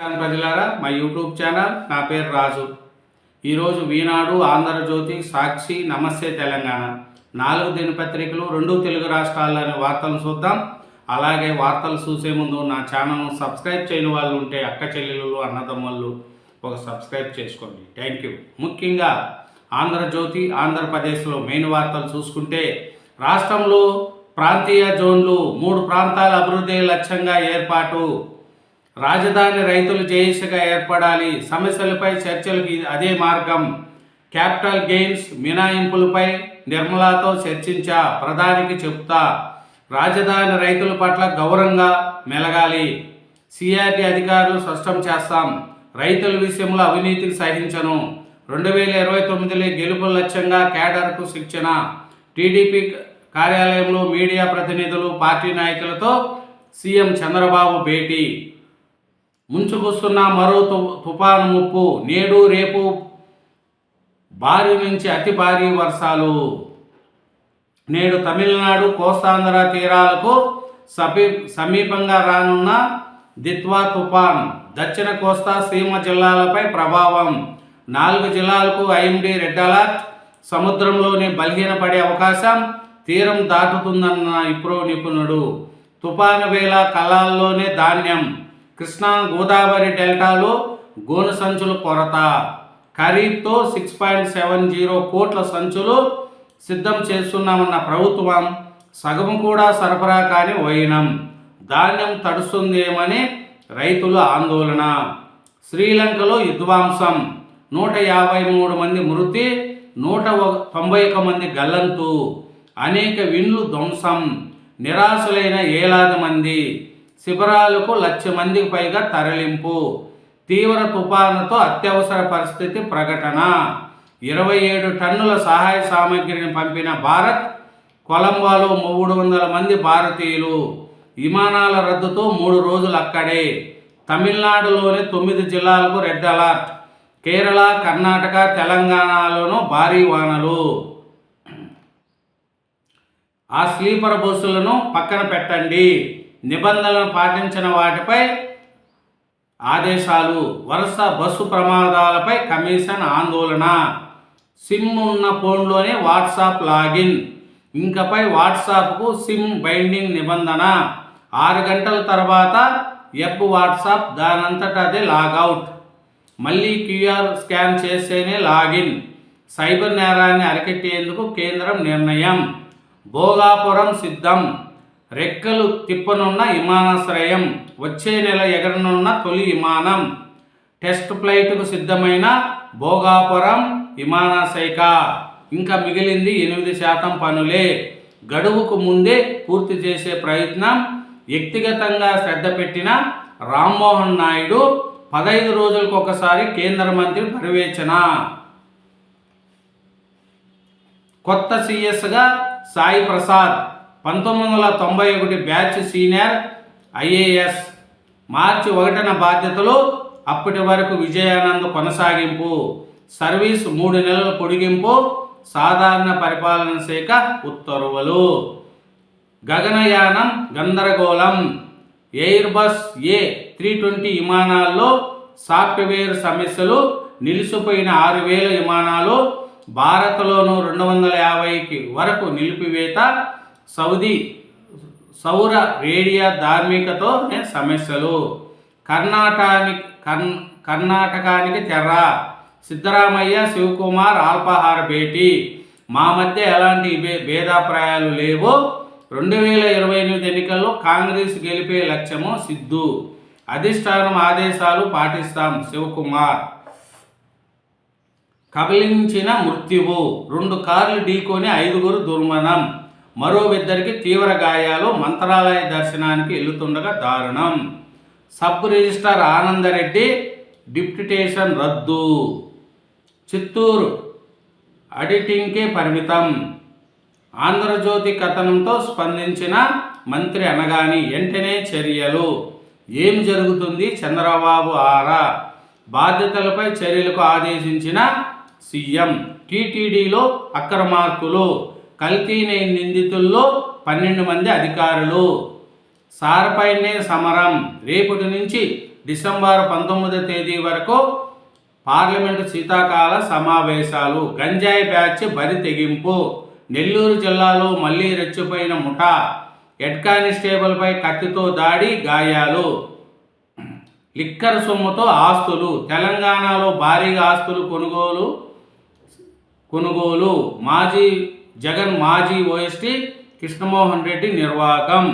ప్రజలారా మా YouTube channel నా పేరు రాజు. ఈరోజు వీనాడు ఆంధ్రజ్యోతి సాక్షి నమస్తే తెలంగాణ. నాలుగు దినపత్రికలు రెండు తెలుగు రాష్ట్రాల్లోని వార్తలు చూద్దాం. అలాగే వార్తలు చూసే ముందు నా ఛానల్ను సబ్స్క్రైబ్ చేయని వాళ్ళు ఉంటే అక్క చెల్లెలు అన్నదమ్ముళ్ళు ఒక సబ్స్క్రైబ్ చేసుకోండి. థ్యాంక్ యూ ముఖ్యంగా ఆంధ్రజ్యోతి ఆంధ్రప్రదేశ్లో మెయిన్ వార్తలు చూసుకుంటే రాష్ట్రంలో ప్రాంతీయ జోన్లు మూడు ప్రాంతాల అభివృద్ధి లక్ష్యంగా ఏర్పాటు రాజధాని రైతులు జేఏసీగా ఏర్పడాలి. సమస్యలపై చర్చలకు అదే మార్గం. క్యాపిటల్ గెయిన్స్ మినాయింపులపై నిర్మలాతో చర్చించా. ప్రధానికి చెప్తా. రాజధాని రైతుల పట్ల గౌరవంగా మెలగాలి. సిఆర్టీ అధికారులు స్పష్టం చేస్తాం. రైతుల విషయంలో అవినీతికి సహించను. రెండు వేల ఇరవై తొమ్మిదిలో గెలుపు లక్ష్యంగా కేడర్కు శిక్షణ. టీడీపీ కార్యాలయంలో మీడియా ప్రతినిధులు పార్టీ నాయకులతో సీఎం చంద్రబాబు భేటీ. ముంచుకొస్తున్న మరో తు- తుఫాను ముప్పు నేడు రేపు భారీ నుంచి అతి భారీ వర్షాలు. నేడు తమిళనాడు కోస్తాంధ్ర తీరాలకు సమీ సమీపంగా రానున్న దిత్వా తుఫాన్ దక్షిణ కోస్తా సీమ జిల్లాలపై ప్రభావం. నాలుగు జిల్లాలకు ఐఎండి రెడ్ అలర్ట్. సముద్రంలోని బలహీనపడే అవకాశం తీరం దాటుతుందన్న ఇప్రో నిపుణుడు. తుఫాను వేళ కళాల్లోనే ధాన్యం. కృష్ణా గోదావరి డెల్టాలో గోను సంచుల కొరత. ఖరీఫ్తో సిక్స్ పాయింట్ సెవెన్ జీరో కోట్ల సంచులు సిద్ధం చేస్తున్నామన్న ప్రభుత్వం. సగం కూడా సరఫరా కాని వైనం. ధాన్యం తడుస్తుందేమని రైతుల ఆందోళన. శ్రీలంకలో విధ్వాంసం నూట యాభై మూడు మంది మృతి నూట ఒక- తొంభై ఒక మంది గల్లంతు. అనేక విండ్లు ధ్వంసం. నిరాశలైన ఏలాది మంది. శిబిరాలకు లక్ష మందికి పైగా తరలింపు. తీవ్ర తుఫానుతో అత్యవసర పరిస్థితి ప్రకటన. ఇరవై ఏడు టన్నుల సహాయ సామగ్రిని పంపిన భారత్ కొలంబోలో మూడు వందల మంది భారతీయులు. విమానాల రద్దుతో మూడు రోజులు అక్కడే. తమిళనాడులోని తొమ్మిది జిల్లాలకు రెడ్ అలర్ట్. కేరళ కర్ణాటక తెలంగాణలోనూ భారీ వానలు. ఆ స్లీపర్ బస్సులను పక్కన పెట్టండి. నిబంధనలను పాటించిన వాటిపై ఆదేశాలు వరుస బస్సు ప్రమాదాలపై కమిషన్ ఆందోళన. సిమ్ ఉన్న ఫోన్లోనే వాట్సాప్ లాగిన్. ఇంకపై వాట్సాప్కు సిమ్ బైండింగ్ నిబంధన. ఆరు గంటల తర్వాత ఎప్ వాట్సాప్ దానంతట అదే లాగౌట్. మళ్ళీ క్యూఆర్ స్కాన్ చేస్తేనే లాగిన్. సైబర్ నేరాన్ని అరికెట్టేందుకు కేంద్రం నిర్ణయం. భోగాపురం సిద్ధం. రెక్కలు తిప్పనున్న విమానాశ్రయం వచ్చే నెల ఎగరనున్న తొలి విమానం. టెస్ట్ ఫ్లైట్కు సిద్ధమైన భోగాపురం విమానాశ్రయిక. ఇంకా మిగిలింది ఎనిమిది శాతం పనులే. గడువుకు ముందే పూర్తి చేసే ప్రయత్నం వ్యక్తిగతంగా శ్రద్ధ పెట్టిన రామ్మోహన్ నాయుడు పదహైదు రోజులకు ఒకసారి కేంద్ర మంత్రి పర్యవేక్షణ. కొత్త సీఎస్గా సాయి ప్రసాద్ పంతొమ్మిది వందల తొంభై ఒకటి బ్యాచ్ సీనియర్ ఐఏఎస్ మార్చి ఒకటిన బాధ్యతలు అప్పటి వరకు విజయానంద్ కొనసాగింపు సర్వీస్ మూడు నెలల పొడిగింపు సాధారణ పరిపాలన శాఖ ఉత్తర్వులు. గగనయానం గందరగోళం Airbus A three twenty విమానాల్లో సాఫ్ట్వేర్ సమస్యలు నిలిచిపోయిన ఆరు వేల విమానాలు భారత్లోనూ రెండు వందల యాభైకి వరకు నిలిపివేత సౌదీ సౌర రేడియా ధార్మికతో సమస్యలు. కర్ణాటకానికి కర్ణ కర్ణాటకానికి తెర్ర సిద్ధరామయ్య శివకుమార్ అల్పాహార భేటీ. మా మధ్య ఎలాంటి భేదాభిప్రాయాలు లేవు రెండు వేల ఇరవై ఎనిమిది ఎన్నికల్లో కాంగ్రెస్ గెలిపే లక్ష్యము సిద్ధు. అధిష్టానం ఆదేశాలు పాటిస్తాం శివకుమార్. కబలించిన మృత్యువు. రెండు కార్లు ఢీకొని ఐదుగురు దుర్మణం. మరో ఇద్దరికి తీవ్ర గాయాలు మంత్రాలయ దర్శనానికి వెళ్తుండగా దారుణం. సబ్ రిజిస్ట్రార్ ఆనందరెడ్డి డిప్యుటేషన్ రద్దు. చిత్తూరు. అడిటింగ్కే పరిమితం. ఆంధ్రజ్యోతి కథనంతో స్పందించిన మంత్రి అనగాని వెంటనే చర్యలు. ఏం జరుగుతుంది? చంద్రబాబు ఆరా? బాధ్యతలపై చర్యలకు ఆదేశించిన సీఎం టీటీడీలో అక్రమార్కులు. కల్తీనే నిందితుల్లో పన్నెండు మంది అధికారులు. సార్పైనే సమరం. రేపటి నుంచి డిసెంబర్ పంతొమ్మిదో తేదీ వరకు పార్లమెంటు శీతాకాల సమావేశాలు గంజాయి బ్యాచ్ బరి తెగింపు నెల్లూరు జిల్లాలో మళ్ళీ రెచ్చిపోయిన ముఠా హెడ్ కానిస్టేబుల్పై కత్తితో దాడి గాయాలు లిక్కర్ సొమ్ముతో ఆస్తులు తెలంగాణలో భారీగా ఆస్తులు కొనుగోలు కొనుగోలు మాజీ జగన్ మాజీ ఓఎస్టీ కృష్ణమోహన్ రెడ్డి నిర్వాహకం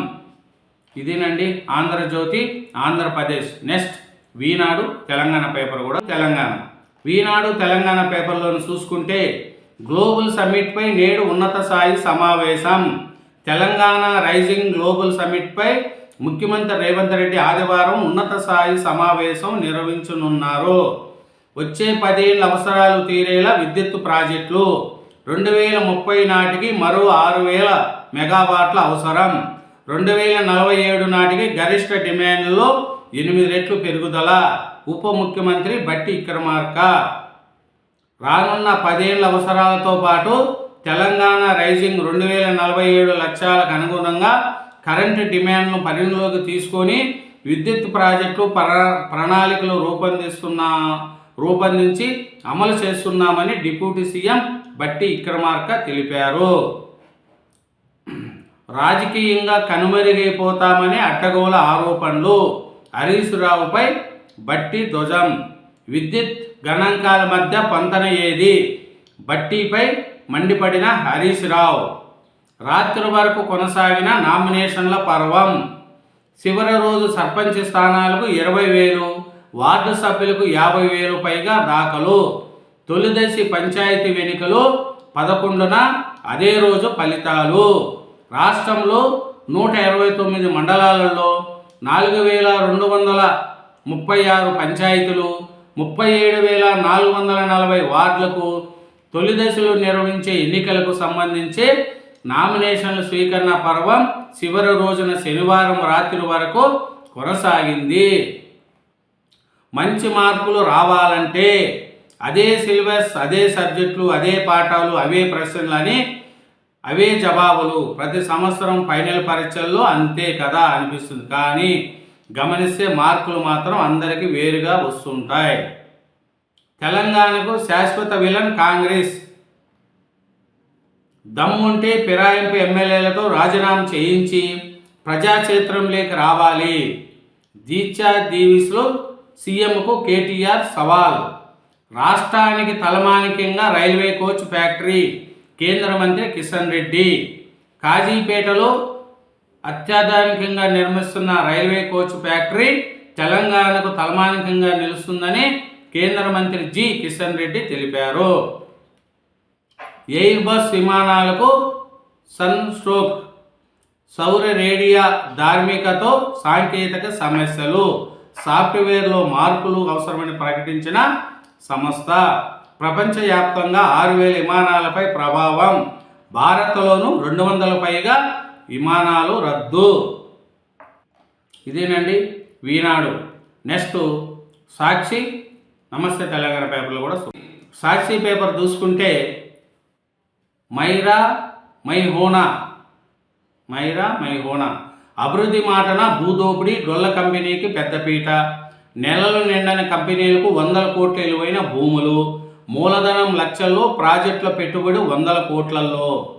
ఇదేనండి ఆంధ్రజ్యోతి ఆంధ్రప్రదేశ్. నెక్స్ట్ వీనాడు తెలంగాణ పేపర్ కూడా తెలంగాణ. వీనాడు తెలంగాణ పేపర్లను చూసుకుంటే గ్లోబల్ సమ్మిట్పై నేడు ఉన్నత స్థాయి సమావేశం. తెలంగాణ రైజింగ్ గ్లోబల్ సమ్మిట్పై ముఖ్యమంత్రి రేవంత్ రెడ్డి ఆదివారం ఉన్నత స్థాయి సమావేశం నిర్వహించనున్నారు. వచ్చే పదేళ్ళ అవసరాలు తీరేలా విద్యుత్ ప్రాజెక్టులు. రెండు వేల ముప్పై నాటికి మరో ఆరు వేల మెగావాట్ల అవసరం. రెండు వేల నలభై ఏడు నాటికి గరిష్ట డిమాండ్లో ఎనిమిది రెట్లు పెరుగుదల. ఉప ముఖ్యమంత్రి బట్టి విక్రమార్క. రానున్న పదేళ్ళ అవసరాలతో పాటు తెలంగాణ రైజింగ్ రెండు వేల నలభై ఏడు లక్ష్యాలకు అనుగుణంగా కరెంటు డిమాండ్ను పరిగణలోకి తీసుకొని విద్యుత్ ప్రాజెక్టు ప్ర ప్రణాళికలు రూపొందిస్తున్నా రూపొందించి అమలు చేస్తున్నామని డిప్యూటీ సీఎం బట్టి విక్రమార్క తెలిపారు. రాజకీయంగా కనుమరుగైపోతామని అడ్డగోల ఆరోపణలు హరీష్ రావుపై బట్టి ధ్వజం. విద్యుత్ గణాంకాల మధ్య పొందన ఏది? బట్టిపై మండిపడిన హరీష్ రావు రాత్రి వరకు కొనసాగిన నామినేషన్ల పర్వం. చివరి రోజు సర్పంచ్ స్థానాలకు ఇరవై వేలు వార్డు సభ్యులకు యాభై వేలు పైగా దాఖలు. తొలిదశి పంచాయతీ ఎన్నికలు పదకొండున అదే రోజు ఫలితాలు. రాష్ట్రంలో నూట ఇరవై తొమ్మిది మండలాలలో నాలుగు వేల రెండు వందల ముప్పై ఆరు పంచాయతీలు ముప్పై ఏడు వేల నాలుగు వందల నలభై వార్డులకు తొలి దశలో నిర్వహించే ఎన్నికలకు సంబంధించి నామినేషన్ల స్వీకరణ పర్వం చివరి రోజున శనివారం రాత్రి వరకు కొనసాగింది. మంచి మార్కులు రావాలంటే అదే సిలబస్ అదే సబ్జెక్టులు అదే పాఠాలు అవే ప్రశ్నలు అని అవే జవాబులు. ప్రతి సంవత్సరం ఫైనల్ పరీక్షల్లో అంతే కదా అనిపిస్తుంది. కానీ గమనిస్తే మార్కులు మాత్రం అందరికీ వేరుగా వస్తుంటాయి. తెలంగాణకు శాశ్వత విలన్ కాంగ్రెస్. దమ్ముంటే ఫిరాయింపు ఎమ్మెల్యేలతో రాజీనామా చేయించి ప్రజాక్షేత్రంలోకి రావాలి. దీక్షా దీవిస్లో సీఎంకు కేటీఆర్ సవాల్. రాష్ట్రానికి తలమానికంగా రైల్వే కోచ్ ఫ్యాక్టరీ కేంద్ర మంత్రి కిషన్ రెడ్డి. కాజీపేటలో అత్యాధునికంగా నిర్మిస్తున్న రైల్వే కోచ్ ఫ్యాక్టరీ తెలంగాణకు తలమానికంగా నిలుస్తుందని కేంద్ర మంత్రి జి కిషన్ రెడ్డి తెలిపారు. ఎయిర్ బస్ విమానాలకు సన్ స్ట్రోక్ సౌర రేడియా ధార్మికతో సాంకేతిక సమస్యలు సాఫ్ట్వేర్లో మార్పులు అవసరమని ప్రకటించిన సంస్థ ప్రపంచవ్యాప్తంగా ఆరు వేల విమానాలపై ప్రభావం. భారత్లోనూ రెండు వందల పైగా విమానాలు రద్దు. ఇదేనండి వీనాడు. నెక్స్ట్ సాక్షి నమస్తే తెలంగాణ పేపర్లు కూడా సాక్షి పేపర్ చూసుకుంటే మైరా మై హోనా మైరా మై హోనా అభివృద్ధి మాటన భూదోపిడి డొల్ల కంపెనీకి పెద్దపీట నెలలు నిండని కంపెనీలకు వందల కోట్ల విలువైన భూములు మూలధనం లక్షల్లో ప్రాజెక్టుల పెట్టుబడి వందల కోట్లలో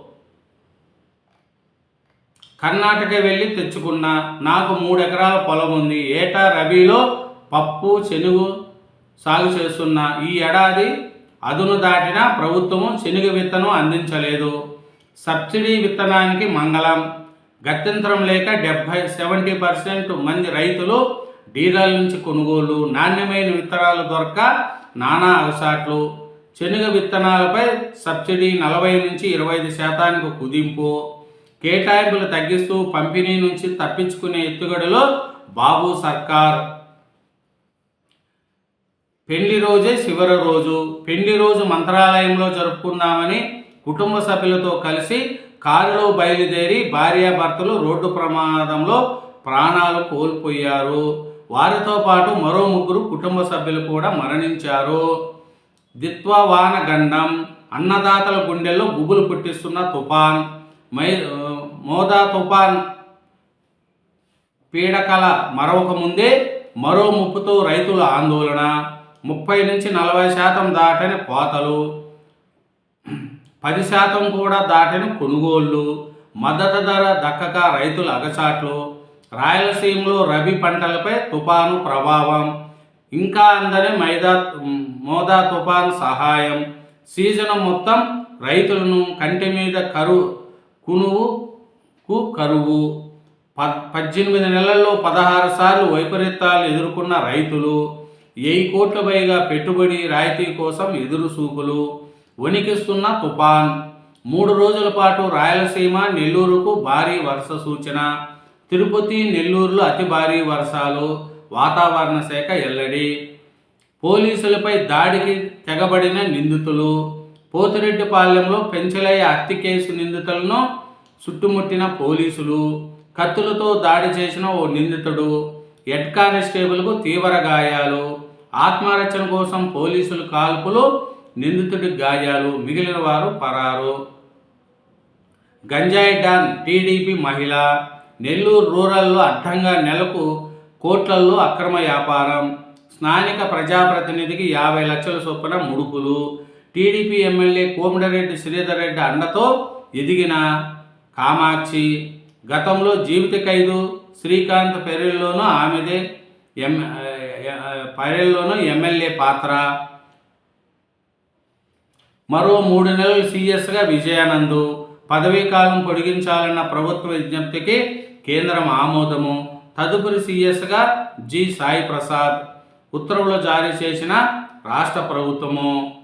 కర్ణాటక వెళ్ళి తెచ్చుకున్నా నాకు మూడు ఎకరాల పొలం ఉంది. ఏటా రబీలో పప్పు శనుగు సాగు చేస్తున్నా ఈ ఏడాది అదును దాటిన ప్రభుత్వము శనగ విత్తనం అందించలేదు. సబ్సిడీ విత్తనానికి మంగళం. గత్యంతరం లేక డెబ్భై సెవెంటీ పర్సెంట్ మంది రైతులు డీలర్ల నుంచి కొనుగోలు నాణ్యమైన విత్తనాలు దొరక నానా అలసాట్లు శనగ విత్తనాలపై సబ్సిడీ నలభై నుంచి ఇరవై ఐదు శాతానికి కుదింపు. కేటాయింపులు తగ్గిస్తూ పంపిణీ నుంచి తప్పించుకునే ఎత్తుగడలో బాబు సర్కార్. పెళ్ళి రోజే చివరి రోజు. పెళ్ళి రోజు మంత్రాలయంలో జరుపుకుందామని కుటుంబ సభ్యులతో కలిసి కారులో బయలుదేరి భార్యాభర్తలు రోడ్డు ప్రమాదంలో ప్రాణాలు కోల్పోయారు. వారితో పాటు మరో ముగ్గురు కుటుంబ సభ్యులు కూడా మరణించారు. దిత్వవాన గండం అన్నదాతల గుండెల్లో గుబులు పుట్టిస్తున్న తుఫాన్ మై మోదా తుఫాన్ పీడకల మరొక ముందే మరో ముప్పుతో రైతుల ఆందోళన ముప్పై నుంచి నలభై శాతం దాటని కోతలు పది శాతం కూడా దాటిన కొనుగోళ్ళు మద్దతు ధర దక్కక రైతుల అగచాట్లు రాయలసీమలో రబీ పంటలపై తుపాను ప్రభావం ఇంకా అందరి మైదా మోదా తుఫాను సహాయం. సీజన్ మొత్తం రైతులను కంటి మీద కరువు కునువుకు కరువు. ప పద్దెనిమిది నెలల్లో పదహారు సార్లు వైపరీత్యాలు ఎదుర్కొన్న రైతులు వెయ్యి కోట్ల పైగా పెట్టుబడి రాయితీ కోసం ఎదురు సూకులు. వణికిస్తున్న తుఫాన్ మూడు రోజుల పాటు రాయలసీమ నెల్లూరుకు భారీ వర్ష సూచన. తిరుపతి నెల్లూరులో అతి భారీ వర్షాలు వాతావరణ శాఖ ఎల్లడి. పోలీసులపై దాడికి తెగబడిన నిందితులు. పోతిరెడ్డిపాలెంలో పెంచలయ్య హత్య కేసు నిందితులను చుట్టుముట్టిన పోలీసులు. కత్తులతో దాడి చేసిన ఓ నిందితుడు హెడ్ కానిస్టేబుల్కు తీవ్ర గాయాలు. ఆత్మరక్షణ కోసం పోలీసులు కాల్పులు నిందితుడి గాయాలు మిగిలిన వారు పరారు. గంజాయి డాన్ టీడీపీ మహిళ. నెల్లూరు రూరల్లో అడ్డంగా నెలకు కోట్లల్లో అక్రమ వ్యాపారం. స్థానిక ప్రజాప్రతినిధికి యాభై లక్షల చొప్పున ముడుపులు. టీడీపీ ఎమ్మెల్యే కోమటిరెడ్డి శ్రీధర్ రెడ్డి అండతో ఎదిగిన కామాక్షి. గతంలో జీవిత ఖైదు శ్రీకాంత్ పెరెల్లోనూ ఆమెదే ఎం పెరెల్లోనూ ఎమ్మెల్యే పాత్ర. మరో మూడు నెలలు సీఎస్గా విజయానందు. పదవీ కాలం పొడిగించాలన్న ప్రభుత్వ విజ్ఞప్తికి కేంద్రం ఆమోదము. తదుపరి సీఎస్గా జి. సాయి ప్రసాద్ ఉత్తర్వులు జారీ చేసిన రాష్ట్ర ప్రభుత్వము.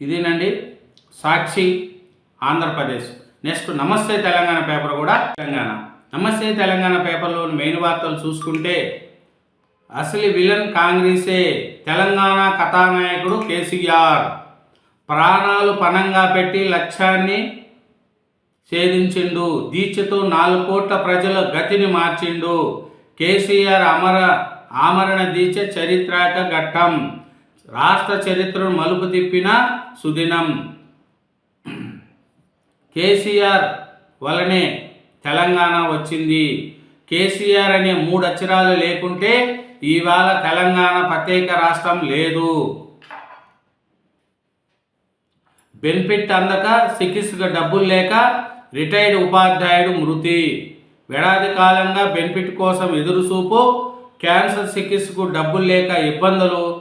ఇదేనండి సాక్షి ఆంధ్రప్రదేశ్. నెక్స్ట్ నమస్తే తెలంగాణ పేపర్ కూడా తెలంగాణ. నమస్తే తెలంగాణ పేపర్లోని మెయిన్ వార్తలు చూసుకుంటే అసలు విలన్ కాంగ్రెసే తెలంగాణ కథానాయకుడు కేసీఆర్. ప్రాణాలు పణంగా పెట్టి లక్ష్యాన్ని ఛేదించిండు. దీక్షతో నాలుగు కోట్ల ప్రజల గతిని మార్చిండు. కేసీఆర్ అమర ఆమరణ దీక్ష చరిత్రాక ఘట్టం. రాష్ట్ర చరిత్రను మలుపు తిప్పిన సుదినం. కేసీఆర్ వలనే తెలంగాణ వచ్చింది. కేసీఆర్ అనే మూడు అక్షరాలు లేకుంటే ఇవాళ తెలంగాణ ప్రత్యేక రాష్ట్రం లేదు. బెనిఫిట్ అందక చికిత్సకు డబ్బులు లేక రిటైర్డ్ ఉపాధ్యాయుడు మృతి. వేడాది కాలంగా బెనిఫిట్ కోసం ఎదురుచూపు క్యాన్సర్ చికిత్సకు డబ్బులు లేక ఇబ్బందులు.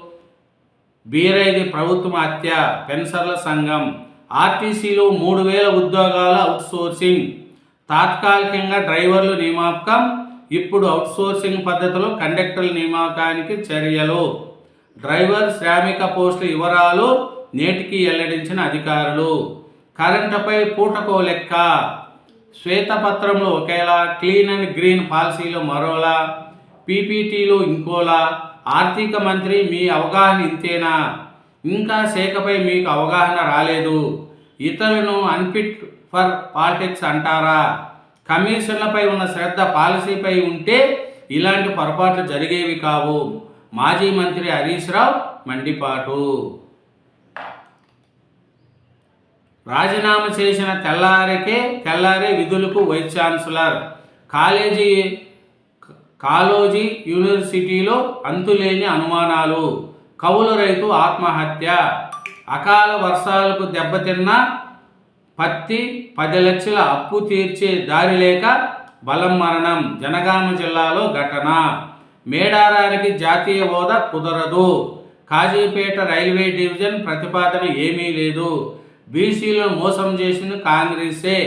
బీరైది ప్రభుత్వం హత్య పెన్షన్ల సంఘం. ఆర్టీసీలో మూడు వేల ఉద్యోగాల అవుట్సోర్సింగ్. తాత్కాలికంగా డ్రైవర్లు నియామకం ఇప్పుడు అవుట్సోర్సింగ్ పద్ధతిలో కండక్టర్ల నియామకానికి చర్యలు. డ్రైవర్ శ్రామిక పోస్టుల వివరాలు నేటికి వెల్లడించిన అధికారులు. కరెంటుపై పూటకో లెక్క. శ్వేతపత్రంలో ఒకేలా క్లీన్ అండ్ గ్రీన్ పాలసీలో మరోలా. పీపీటీలో ఇంకోలా. ఆర్థిక మంత్రి మీ అవగాహన ఇంతేనా? ఇంకా శాఖపై మీకు అవగాహన రాలేదు. ఇతరులను అన్ఫిట్ ఫర్ పాలిటిక్స్ అంటారా? కమిషన్లపై ఉన్న శ్రద్ధ పాలసీపై ఉంటే ఇలాంటి పొరపాట్లు జరిగేవి కావు. మాజీ మంత్రి హరీష్ రావు మండిపాటు. రాజీనామా చేసిన తెల్లారికే తెల్లారే విధులకు వైస్ ఛాన్సలర్. కాలేజీ కాలోజీ యూనివర్సిటీలో అంతులేని అనుమానాలు. కవుల రైతు ఆత్మహత్య. అకాల వర్షాలకు దెబ్బతిన్న పత్తి పది లక్షల అప్పు తీర్చే దారి లేక బలం మరణం. జనగామ జిల్లాలో ఘటన. మేడారానికి జాతీయ హోదా కుదరదు. కాజీపేట రైల్వే డివిజన్ ప్రతిపాదన ఏమీ లేదు. బీసీలను మోసం చేసిన కాంగ్రెసే.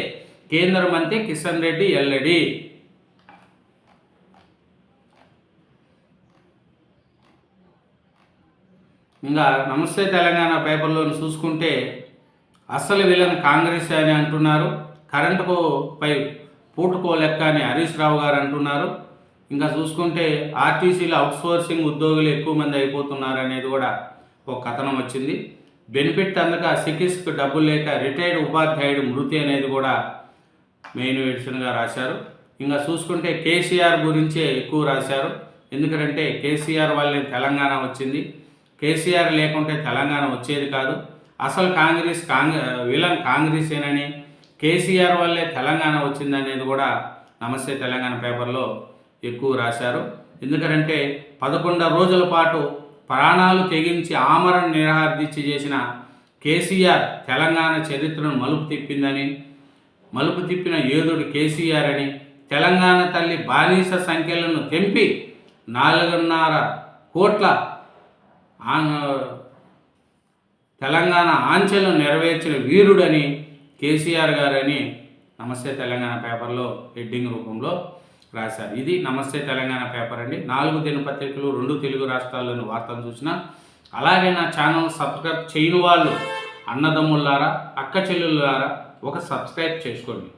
కేంద్ర మంత్రి కిషన్ రెడ్డి ఎల్లడి ఇంకా నమస్తే తెలంగాణ పేపర్లో చూసుకుంటే అస్సలు వీళ్ళని కాంగ్రెస్ అని అంటున్నారు. కరెంటుకు పై పూటుకోలెక్క అని హరీష్ రావు గారు అంటున్నారు. ఇంకా చూసుకుంటే ఆర్టీసీలో అవుట్సోర్సింగ్ ఉద్యోగులు ఎక్కువ మంది అయిపోతున్నారు అనేది కూడా ఒక కథనం వచ్చింది. బెనిఫిట్ అందక సికిస్కు డబ్బులు లేక రిటైర్డ్ ఉపాధ్యాయుడు మృతి అనేది కూడా మెయిన్ ఎడిషన్గా రాశారు. ఇంకా చూసుకుంటే కేసీఆర్ గురించే ఎక్కువ రాశారు. ఎందుకంటే కేసీఆర్ వల్లే తెలంగాణ వచ్చింది. కేసీఆర్ లేకుంటే తెలంగాణ వచ్చేది కాదు. అసలు కాంగ్రెస్ కాంగ్రె విలన్ కాంగ్రెసేనని కేసీఆర్ వల్లే తెలంగాణ వచ్చిందనేది కూడా నమస్తే తెలంగాణ పేపర్లో ఎక్కువ రాశారు. ఎందుకంటే పదకొండు రోజుల పాటు ప్రాణాలు తెగించి ఆమరణ నిరాహారదీక్ష చేసిన కేసీఆర్ తెలంగాణ చరిత్రను మలుపు తిప్పిందని మలుపు తిప్పిన యోధుడు కేసీఆర్ అని తెలంగాణ తల్లి బానిస సంఖ్యలను తెంపి నాలుగున్నర కోట్ల తెలంగాణ ఆంచలను నెరవేర్చిన వీరుడని కేసీఆర్ గారని నమస్తే తెలంగాణ పేపర్లో హెడ్డింగ్ రూపంలో రాశారు. ఇది నమస్తే తెలంగాణ పేపర్ అండి. నాలుగు దినపత్రికలు రెండు తెలుగు రాష్ట్రాల్లోని వార్తలు చూసిన అలాగే నా ఛానల్ సబ్స్క్రైబ్ చేయని వాళ్ళు అన్నదమ్ములారా అక్క చెల్లెళ్ళారా ఒక సబ్స్క్రైబ్ చేసుకోండి.